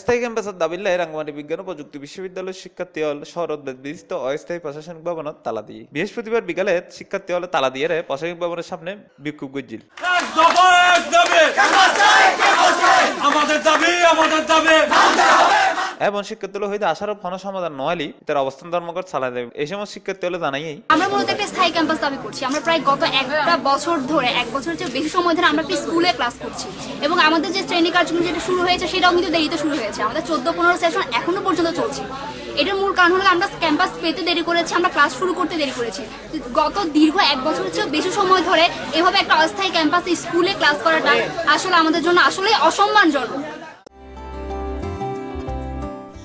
স্থায়ী ক্যাম্পাসের দাবিল্লায় রাঙ্গামাটি বিজ্ঞান ও প্রযুক্তি বিশ্ববিদ্যালয়ের শিক্ষার্থী হল শহরত বিস্তৃত অস্থায়ী প্রশাসনিক ভবনত তালা দিয়ে। বৃহস্পতিবার বিকালে শিক্ষার্থী হলে তালা দিয়ে রে প্রশাসনিক ভবনের সামনে বিক্ষোভ গজ্জিল এক দফা এক দাবি আমাদের দাবি আমাদের দাবি এবং শিক্ষার্থী হইতে আসার কোনো সমাধান নয়ালি, তার অবস্থান ধর্মঘট চালা দেবে। এই সময় শিক্ষার্থী হলে জানাই আমরা মূলত একটা স্থায়ী ক্যাম্পাস দাবি করছি। আমরা প্রায় গত একটা বছর ধরে, এক বছরের চেয়ে বেশি সময় ধরে আমরা স্কুলে ক্লাস করছি। এবং আমাদের যে শ্রেণি কার্যক্রম যেটা শুরু হয়েছে, সেটাও কিন্তু দেরিতে শুরু হয়েছে। আমাদের চোদ্দ পনেরো সেশন এখনও পর্যন্ত চলছে। এটার মূল কারণ হলো আমরা ক্যাম্পাস পেতে দেরি করেছি, আমরা ক্লাস শুরু করতে দেরি করেছি। গত দীর্ঘ এক বছরের চেয়েও বেশি সময় ধরে এভাবে একটা অস্থায়ী ক্যাম্পাসে স্কুলে ক্লাস করাটা আসলে আমাদের জন্য আসলে অসম্মানজনক।